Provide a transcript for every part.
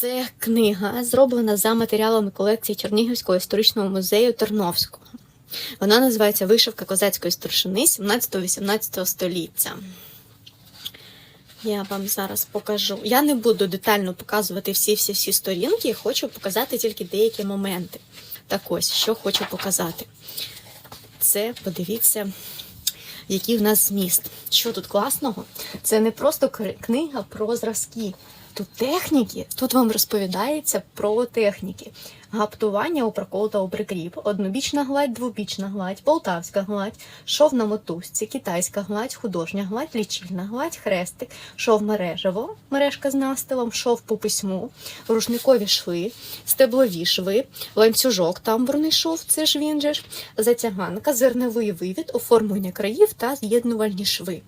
Це книга, зроблена за матеріалами колекції Чернігівського історичного музею Терновського. Вона називається Вишивка козацької старшини 17-18 століття. Я вам зараз покажу. Я не буду детально показувати всі-всі-всі сторінки, хочу показати тільки деякі моменти. Так ось, що хочу показати. Це, подивіться, який в нас зміст. Що тут класного? Це не просто книга про зразки. Тут техніки, тут вам розповідається про техніки. Гаптування у прокол та у прикріп, однобічна гладь, двобічна гладь, полтавська гладь, шов на мотузці, китайська гладь, художня гладь, лічильна гладь, хрестик, шов мережево, мережка з настилом, шов по письму, рушникові шви, стеблові шви, ланцюжок, тамбурний шов, це ж він же ж, затяганка, зерновий вивід, оформлення країв та з'єднувальні шви.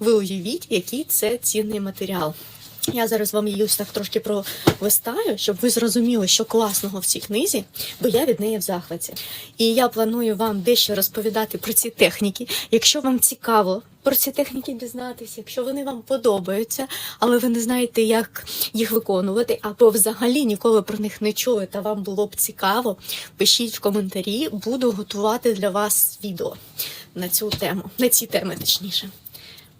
Ви уявіть, який це цінний матеріал. Я зараз вам її ось так трошки пролистаю, щоб ви зрозуміли, що класного в цій книзі, бо я від неї в захваті. І я планую вам дещо розповідати про ці техніки. Якщо вам цікаво про ці техніки дізнатися, якщо вони вам подобаються, але ви не знаєте, як їх виконувати, або взагалі ніколи про них не чули, та вам було б цікаво, пишіть в коментарі, буду готувати для вас відео на цю тему, на ці теми, точніше.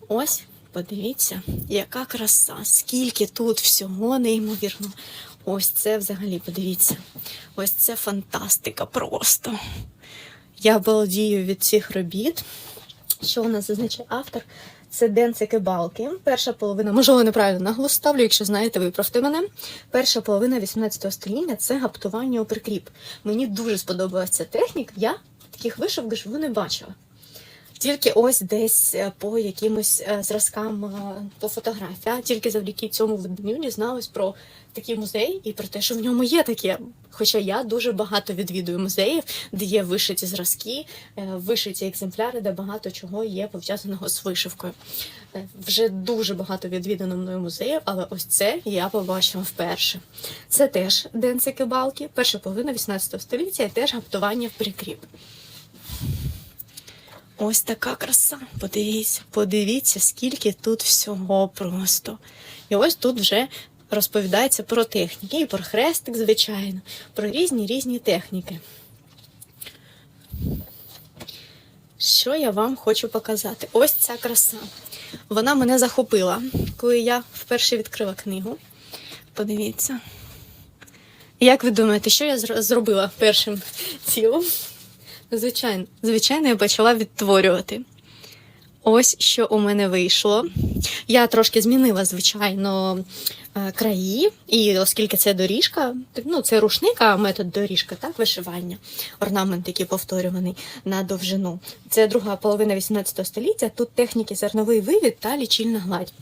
Ось, подивіться, яка краса, скільки тут всього неймовірно. Ось це взагалі, подивіться. Ось це фантастика просто. Я балдію від цих робіт. Що у нас зазначає автор? Це Денцики Балки. Перша половина, можливо, неправильно наголос ставлю, якщо знаєте, виправте мене. Перша половина 18 століття це гаптування у прикріп. Мені дуже сподобалася ця техніка. Я таких вишивок не бачила. Тільки ось десь е, по якимось е, зразкам е, по фотографії. Тільки завдяки цьому виданню дізналась про такий музей і про те, що в ньому є таке. Хоча я дуже багато відвідую музеїв, де є вишиті зразки, вишиті екземпляри, де багато чого є пов'язаного з вишивкою. Вже дуже багато відвідано мною музеїв, але ось це я побачила вперше. Це теж денцики балки, перша половина 18 століття і теж гаптування в прикріп. Ось така краса. Подивіться, подивіться, скільки тут всього просто. І ось тут вже розповідається про техніки, і про хрестик, звичайно, про різні різні техніки. Що я вам хочу показати? Ось ця краса. Вона мене захопила, коли я вперше відкрила книгу. Подивіться. Як ви думаєте, що я зробила першим цілом? Звичайно, звичайно, я почала відтворювати. Ось що у мене вийшло. Я трошки змінила, звичайно, е, краї, і оскільки це доріжка, ну це рушник, а метод доріжка, так, вишивання, орнамент, який повторюваний на довжину. Це друга половина 18 століття. Тут техніки зерновий вивід та лічильна гладь.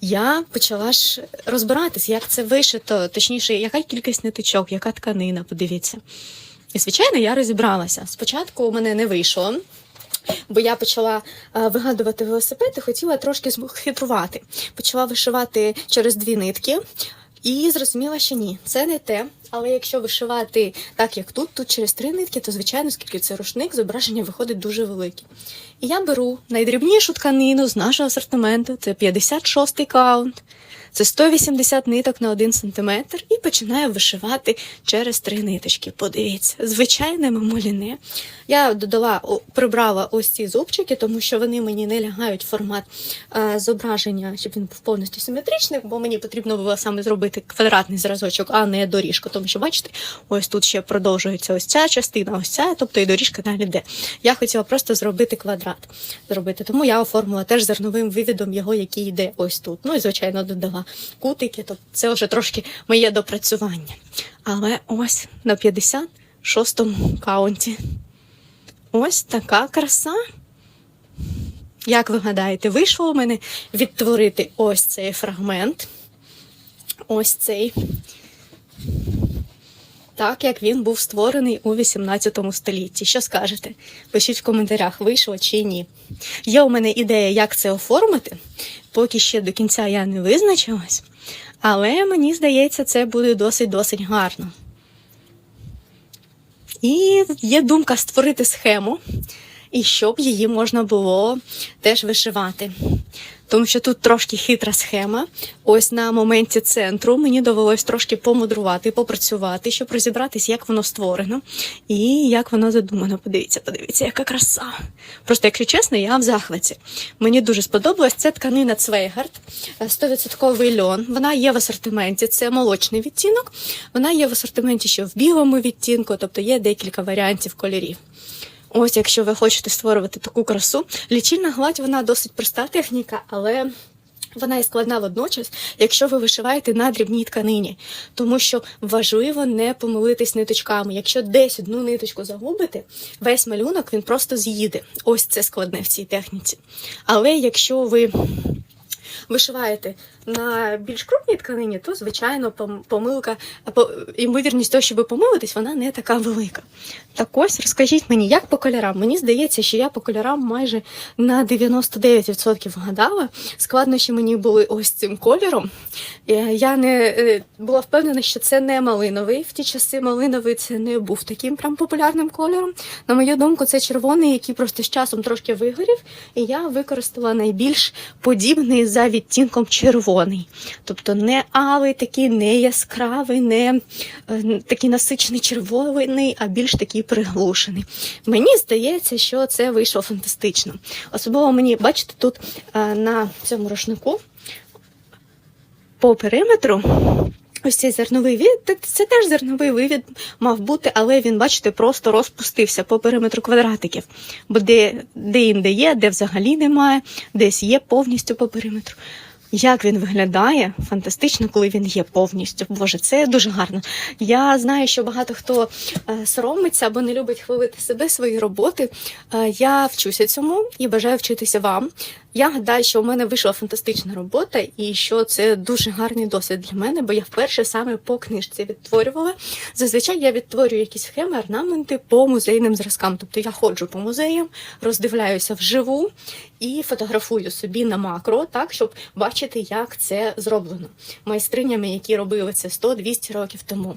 Я почала ж розбиратись, як це вишито, точніше, яка кількість ниточок, яка тканина, подивіться. І, звичайно, я розібралася. Спочатку у мене не вийшло, бо я почала е, вигадувати велосипед і хотіла трошки хитрувати. Почала вишивати через дві нитки. І зрозуміла, що ні, це не те. Але якщо вишивати так, як тут, тут через три нитки, то звичайно, оскільки це рушник, зображення виходить дуже велике. І я беру найдрібнішу тканину з нашого асортименту, це 56-й каунт, це 180 ниток на 1 см, і починаю вишивати через три ниточки. Подивіться, звичайне мамуліне. Я додала, прибрала ось ці зубчики, тому що вони мені не лягають в формат е, зображення, щоб він був повністю симетричний, бо мені потрібно було саме зробити квадратний зразочок, а не доріжку. Тому що, бачите, ось тут ще продовжується ось ця частина, ось ця, тобто і доріжка далі йде. Я хотіла просто зробити квадрат. Зробити. Тому я оформила теж зерновим вивідом його, який йде ось тут. Ну і, звичайно, додала кутики, тобто це вже трошки моє допрацювання. Але ось на 56-му каунті. Ось така краса. Як ви гадаєте, вийшло у мене відтворити ось цей фрагмент. Ось цей. Так, як він був створений у 18 столітті. Що скажете? Пишіть в коментарях, вийшло чи ні. Є у мене ідея, як це оформити. Поки ще до кінця я не визначилась, але мені здається, це буде досить-досить гарно. І є думка створити схему, і щоб її можна було теж вишивати. Тому що тут трошки хитра схема. Ось на моменті центру мені довелось трошки помудрувати, попрацювати, щоб розібратися, як воно створено і як воно задумано. Подивіться, подивіться, яка краса. Просто, якщо чесно, я в захваті. Мені дуже сподобалось. Це тканина Цвейгард, 100% льон. Вона є в асортименті. Це молочний відтінок. Вона є в асортименті ще в білому відтінку, тобто є декілька варіантів кольорів. Ось, якщо ви хочете створювати таку красу, лічильна гладь вона досить проста техніка, але вона і складна водночас, якщо ви вишиваєте на дрібній тканині, тому що важливо не помилитись ниточками. Якщо десь одну ниточку загубите, весь малюнок він просто з'їде. Ось це складне в цій техніці. Але якщо ви вишиваєте на більш крупній тканині, то звичайно помилка, по- ймовірність того, що ви помилитесь, вона не така велика. Так ось розкажіть мені, як по кольорам? Мені здається, що я по кольорам майже на 99% вгадала. Складнощі мені були ось цим кольором. Е, Я не е, була впевнена, що це не малиновий. В ті часи малиновий це не був таким прям популярним кольором. На мою думку, це червоний, який просто з часом трошки вигорів, і я використала найбільш подібний за відтінком червоний. Тобто не алий, такий не яскравий, не е, такий насичений червоний, а більш такий приглушений. Мені здається, що це вийшло фантастично. Особливо мені, бачите, тут е, на цьому рушнику по периметру. Ось цей зерновий вивід, це теж зерновий вивід мав бути, але він, бачите, просто розпустився по периметру квадратиків. Бо де, де інде є, де взагалі немає, десь є повністю по периметру. Як він виглядає фантастично, коли він є повністю. Боже, це дуже гарно. Я знаю, що багато хто е, соромиться або не любить хвалити себе, свої роботи. Е, я вчуся цьому і бажаю вчитися вам. Я гадаю, що у мене вийшла фантастична робота, і що це дуже гарний досвід для мене, бо я вперше саме по книжці відтворювала. Зазвичай я відтворюю якісь схеми, орнаменти по музейним зразкам. Тобто я ходжу по музеям, роздивляюся вживу і фотографую собі на макро, так щоб бачити, як це зроблено майстринями, які робили це 100-200 років тому.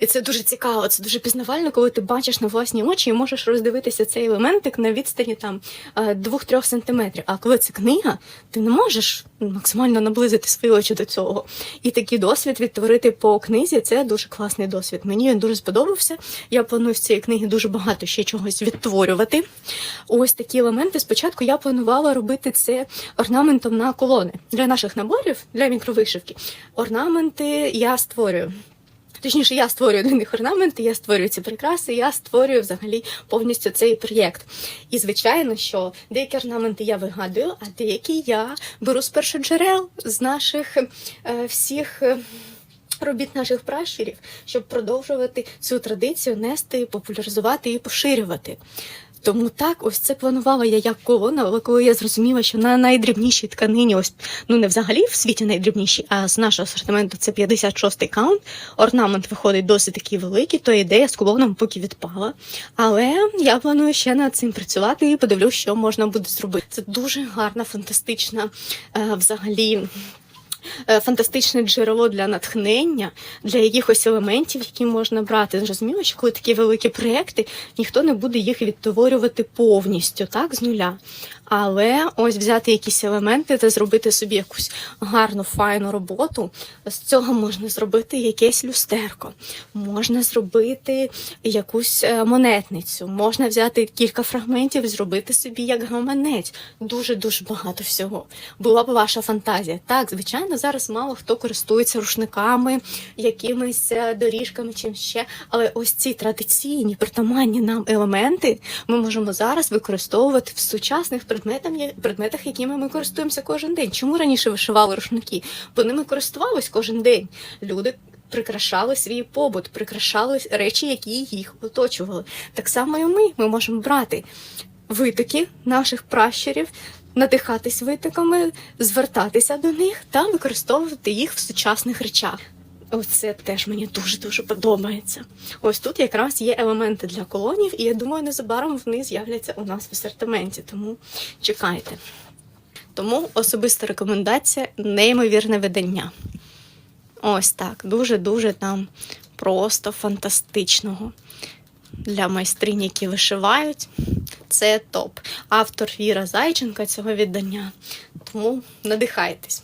І це дуже цікаво, це дуже пізнавально, коли ти бачиш на власні очі і можеш роздивитися цей елементик на відстані там 2-3 сантиметрів. А коли це книга, ти не можеш максимально наблизити свої очі до цього. І такий досвід відтворити по книзі це дуже класний досвід. Мені він дуже сподобався. Я планую з цієї книги дуже багато ще чогось відтворювати. Ось такі елементи. Спочатку я планувала робити це орнаментом на колони для наших наборів, для мікровишивки. Орнаменти я створюю. Точніше, я створюю для них орнаменти, я створюю ці прикраси, я створюю взагалі повністю цей проєкт. І звичайно, що деякі орнаменти я вигадую, а деякі я беру з першоджерел з наших е, всіх. е, Робіт наших пращурів, щоб продовжувати цю традицію нести, популяризувати і поширювати. Тому так, ось це планувала я як колона, але коли я зрозуміла, що на найдрібнішій тканині, ось ну не взагалі в світі найдрібніші, а з нашого асортименту це 56-й каунт. Орнамент виходить досить такий великий, то ідея з колоном поки відпала. Але я планую ще над цим працювати і подивлюсь, що можна буде зробити. Це дуже гарна, фантастична е, взагалі. Е, Фантастичне джерело для натхнення, для якихось елементів, які можна брати. Зрозуміло, що коли такі великі проекти, ніхто не буде їх відтворювати повністю, так, з нуля. Але ось взяти якісь елементи та зробити собі якусь гарну, файну роботу. З цього можна зробити якесь люстерко, можна зробити якусь е, монетницю, можна взяти кілька фрагментів зробити собі як гаманець. Дуже дуже багато всього. Була б ваша фантазія. Так, звичайно, зараз мало хто користується рушниками, якимись е, доріжками, чим ще. Але ось ці традиційні притаманні нам елементи ми можемо зараз використовувати в сучасних предметах, предметах, якими ми користуємося кожен день. Чому раніше вишивали рушники? Бо ними користувались кожен день. Люди прикрашали свій побут, прикрашали речі, які їх оточували. Так само і ми. Ми можемо брати витоки наших пращурів, надихатись витоками, звертатися до них та використовувати їх в сучасних речах. Оце теж мені дуже дуже подобається. Ось тут якраз є елементи для колонів, і я думаю, незабаром вони з'являться у нас в асортименті, тому чекайте. Тому особиста рекомендація неймовірне видання. Ось так, дуже-дуже там просто фантастичного. Для майстринь, які вишивають. це топ. Автор Віра Зайченка цього віддання. Тому надихайтесь.